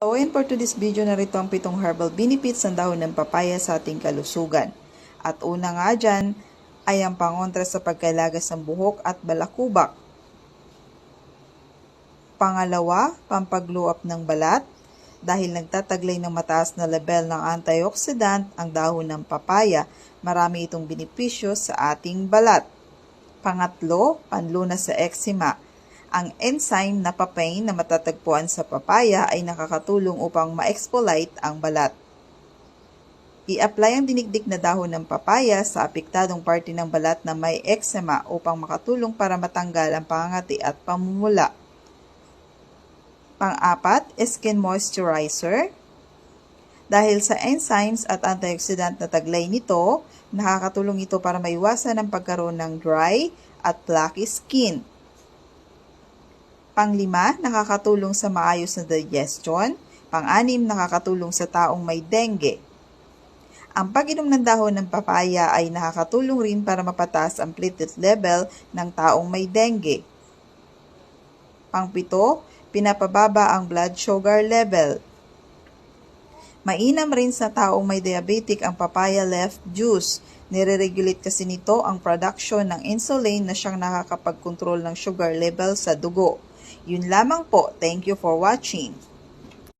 So, and for today's video, narito ang pitong herbal benefits ng dahon ng papaya sa ating kalusugan. At una nga dyan ay ang pangontra sa pagkalagas ng buhok at balakubak. Pangalawa, pampaglow up ng balat. Dahil nagtataglay ng mataas na level ng antioxidant ang dahon ng papaya, marami itong benepisyo sa ating balat. Pangatlo, panlunas sa eczema. Ang enzyme na papain na matatagpuan sa papaya ay nakakatulong upang ma-exfoliate ang balat. I-apply ang dinigdik na dahon ng papaya sa apektadong parte ng balat na may eczema upang makatulong para matanggal ang pangangati at pamumula. Pang-apat, skin moisturizer. Dahil sa enzymes at antioxidant na taglay nito, nakakatulong ito para maiwasan ang pagkaroon ng dry at flaky skin. Panglima, nakakatulong sa maayos na digestion. Pang-anim, nakakatulong sa taong may dengue. Ang pag-inom ng dahon ng papaya ay nakakatulong rin para mapataas ang platelet level ng taong may dengue. Pangpito, pinapababa ang blood sugar level. Mainam rin sa taong may diabetic ang papaya leaf juice. Nire-regulate kasi nito ang production ng insulin na siyang nakakapag-control ng sugar level sa dugo. Yun lamang po. Thank you for watching.